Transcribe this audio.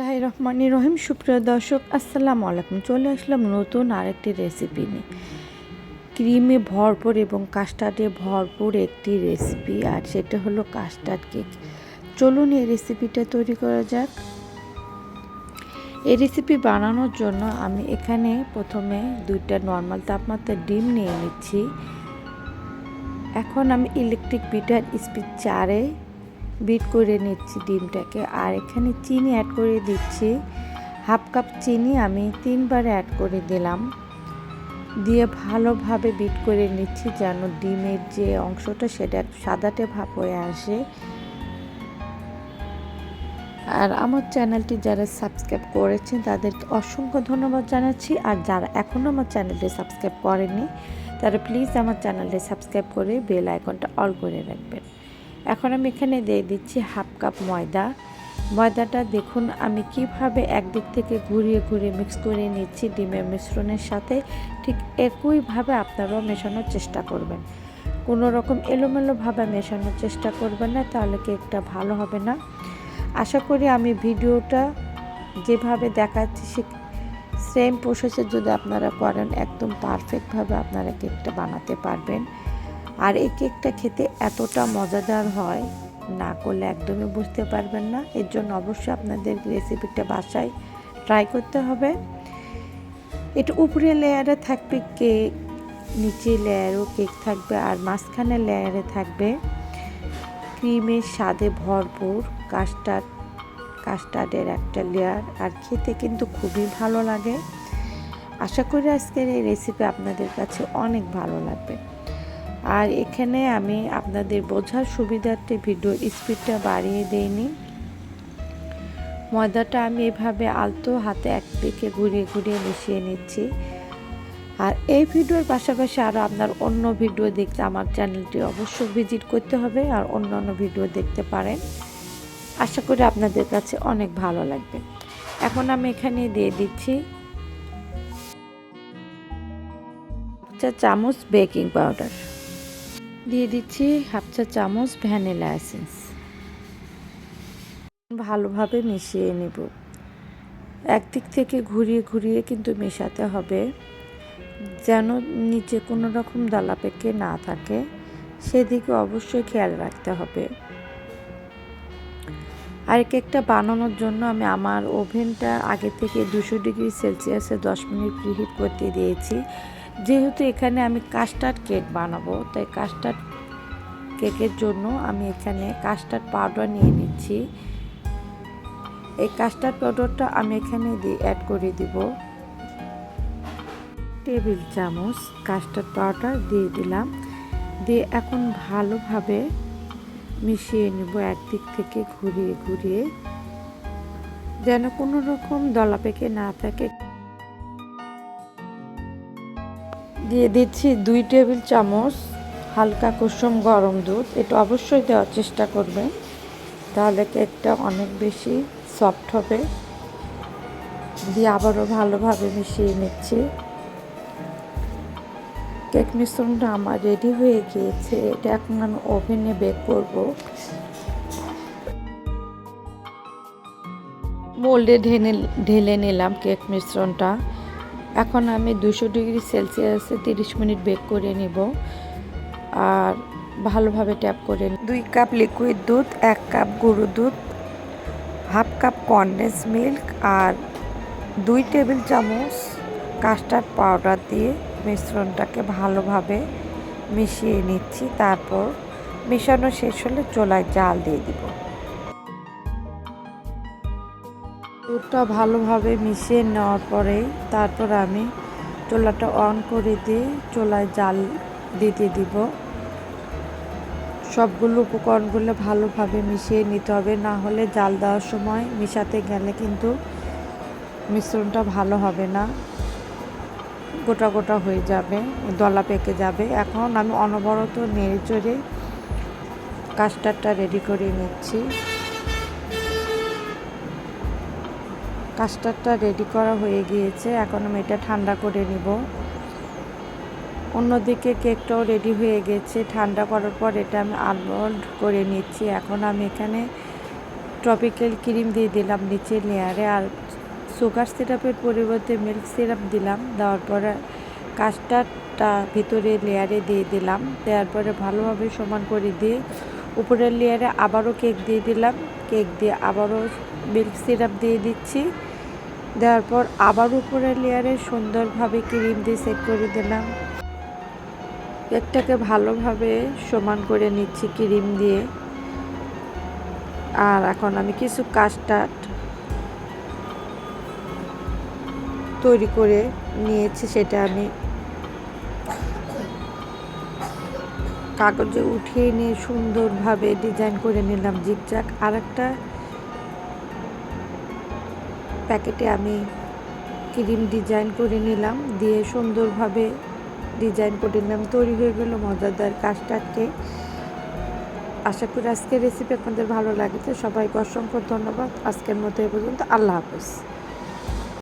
লাহ রহমানি রহিম, সুপ্রিয় দর্শক, আসসালামু আলাইকুম। চলে আসলাম নতুন আরেকটি রেসিপি নিয়ে। ক্রিমে ভরপুর এবং কাস্টার্ডে ভরপুর একটি রেসিপি আর সেটা হলো কাস্টার্ড কেক। চলুন এই রেসিপিটা তৈরি করা যাক। এই রেসিপি বানানোর জন্য আমি এখানে প্রথমে দুইটা নর্মাল তাপমাত্রার ডিম নিয়ে নিচ্ছি। এখন আমি ইলেকট্রিক বিটার স্পিড চারে বিট করে নিচ্ছি ডিমটাকে। আর এখানে চিনি অ্যাড করে দিচ্ছি। হাফ কাপ চিনি আমি তিনবার অ্যাড করে দিলাম। দিয়ে ভালোভাবে বিট করে নিচ্ছি যেন ডিমের যে অংশটা সেটা সাদাটে ভাব হয়ে আসে। আর আমার চ্যানেলটি যারা সাবস্ক্রাইব করেছেন, তাদেরকে অসংখ্য ধন্যবাদ জানাচ্ছি। আর যারা এখনও আমার চ্যানেলটি সাবস্ক্রাইব করেনি তারা প্লিজ আমার চ্যানেলটি সাবস্ক্রাইব করে বেল আইকনটা অল করে রাখবেন। এখন আমি এখানে দিয়ে দিচ্ছি হাফ কাপ ময়দা। ময়দাটা দেখুন, আমি কীভাবে একদিক থেকে ঘুরিয়ে ঘুরিয়ে মিক্স করে নিচ্ছি ডিমের মিশ্রণের সাথে। ঠিক একইভাবে আপনারাও মেশানোর চেষ্টা করবেন। কোনো রকম এলোমেলোভাবে মেশানোর চেষ্টা করবেন না, তাহলে কেকটা ভালো হবে না। আশা করি আমি ভিডিওটা যেভাবে দেখাচ্ছি, সে সেম প্রসেসে যদি আপনারা করেন, একদম পারফেক্টভাবে আপনারা কেকটা বানাতে পারবেন। আর এই কেকটা খেতে এতটা মজাদার হয়, না করলে একদমই বুঝতে পারবেন না। এর জন্য অবশ্যই আপনাদের রেসিপিটা বাসায় ট্রাই করতে হবে। এটা উপরে লেয়ারে থাকবে কেক নিচে লেয়ারও কেক থাকবে আর মাঝখানে লেয়ারে থাকবে ক্রিমের স্বাদে ভরপুর কাস্টার্ড কাস্টার্ডের একটা লেয়ার আর খেতে কিন্তু খুবই ভালো লাগে। আশা করি আজকের এই রেসিপি আপনাদের কাছে অনেক ভালো লাগবে। আর এখানে আমি আপনাদের বোঝার সুবিধার্থে ভিডিও স্পিডটা বাড়িয়ে দেইনি। ময়দাটা আমি এভাবে আলতো হাতে একদিকে ঘুরিয়ে ঘুরিয়ে মিশিয়ে নিচ্ছি। আর এই ভিডিওর পাশাপাশি আরও আপনার অন্য ভিডিও দেখতে আমার চ্যানেলটি অবশ্যই ভিজিট করতে হবে আর অন্য অন্য ভিডিও দেখতে পারেন। আশা করি আপনাদের কাছে অনেক ভালো লাগবে। এখন আমি এখানে দিয়ে দিচ্ছি চামচ বেকিং পাউডার দিয়ে দিচ্ছি হাফ চা চামচ ভ্যানিলা এসেন্স। ভালোভাবে মিশিয়ে নেব। একদিক থেকে ঘুরিয়ে ঘুরিয়ে কিন্তু মেশাতে হবে, যেন নিচে কোনো রকম দালা পেকে না থাকে। সেদিকে অবশ্যই খেয়াল রাখতে হবে। আর কেকটা বানানোর জন্য আমি আমার ওভেনটা আগে থেকে দুশো ডিগ্রি সেলসিয়াসে দশ মিনিট প্রিহিট করতে দিয়েছি। যেহেতু এখানে আমি কাস্টার্ড কেক বানাবো, তাই কাস্টার্ড কেকের জন্য আমি এখানে কাস্টার্ড পাউডার নিয়ে নিচ্ছি। এই কাস্টার্ড পাউডারটা আমি এখানে দিয়ে অ্যাড করে দিব। টেবিল চামচ কাস্টার্ড পাউডার দিয়ে দিলাম। দিয়ে এখন ভালোভাবে মিশিয়ে নেব একদিক থেকে ঘুরিয়ে ঘুরিয়ে। যেন কোনো রকম দলা পেকে না থাকে। দিয়ে দিচ্ছি দুই টেবিল চামচ হালকা কুসুম গরম দুধ। এটা অবশ্যই দেওয়ার চেষ্টা করবেন। তাহলে কেকটা অনেক বেশি সফট হবে। দিয়ে আবারও ভালোভাবে মিশিয়ে নিচ্ছি। কেক মিশ্রণটা আমার রেডি হয়ে গিয়েছে। এটা এখন আমি ওভেনে বেক করব। মোল্ডে ঢেলে ঢেলে নিলাম কেক মিশ্রণটা। এখন আমি দুশো ডিগ্রি সেলসিয়াসে তিরিশ মিনিট বেক করে নিব আর ভালোভাবে ট্যাপ করে দুই কাপ লিকুইড দুধ, এক কাপ গরুর দুধ, হাফ কাপ কনডেন্স মিল্ক আর দুই টেবিল চামচ কাস্টার্ড পাউডার দিয়ে মিশ্রণটাকে ভালোভাবে মিশিয়ে নিচ্ছি। তারপর মেশানো শেষ হলে চোলায় জাল দিয়ে দিব। দুধটা ভালোভাবে মিশিয়ে নেওয়ার পরে তারপর আমি চোলাটা অন করে দিয়ে চোলায় জাল দিতে দিব। সবগুলো উপকরণগুলো ভালোভাবে মিশিয়ে নিতে হবে, না হলে জাল দেওয়ার সময় মিশাতে গেলে কিন্তু মিশ্রণটা ভালো হবে না। গোটা গোটা হয়ে যাবে, দলা পেকে যাবে। এখন আমি অনবরত নেড়ে চড়ে কাস্টারটা রেডি করে নিচ্ছি। কাস্টারটা রেডি করা হয়ে গিয়েছে এখন আমি এটা ঠান্ডা করে নিব। অন্যদিকে কেকটাও রেডি হয়ে গেছে, ঠান্ডা করার পর এটা আমি আনমোল্ড করে নিচ্ছি। এখন আমি এখানে ট্রপিক্যাল ক্রিম দিয়ে দিলাম নিচের লেয়ারে, আর সুগার সিরাপের পরিবর্তে মিল্ক সিরাপ দিলাম। দেওয়ার পরে কাস্টার্ডটা ভিতরে লেয়ারে দিয়ে দিলাম। দেওয়ার পরে ভালোভাবে সমান করে দিয়ে উপরের লেয়ারে আবারও কেক দিয়ে দিলাম। কেক দিয়ে আবারও মিল্ক সিরাপ দিয়ে দিচ্ছি। দেওয়ার পর আবার উপরের লেয়ারে সুন্দরভাবে ক্রিম দিয়ে সেট করে দিলাম। কেকটাকে ভালোভাবে সমান করে নিচ্ছি ক্রিম দিয়ে। আর এখন আমি কিছু কাস্টার্ড তৈরি করে নিয়েছি, সেটা আমি কাগজে উঠিয়ে নিয়ে সুন্দরভাবে ডিজাইন করে নিলাম জিগজাক আর একটা প্যাকেটে আমি ক্রিম ডিজাইন করে নিলাম, দিয়ে সুন্দরভাবে ডিজাইন করে নিলাম। তৈরি হয়ে গেল মজাদার কাস্টার্ড আশা করি আজকের রেসিপি আপনাদের ভালো লাগে, তো সবাইকে অসংখ্য ধন্যবাদ। আজকের মতো এ পর্যন্ত। আল্লাহ হাফেজ।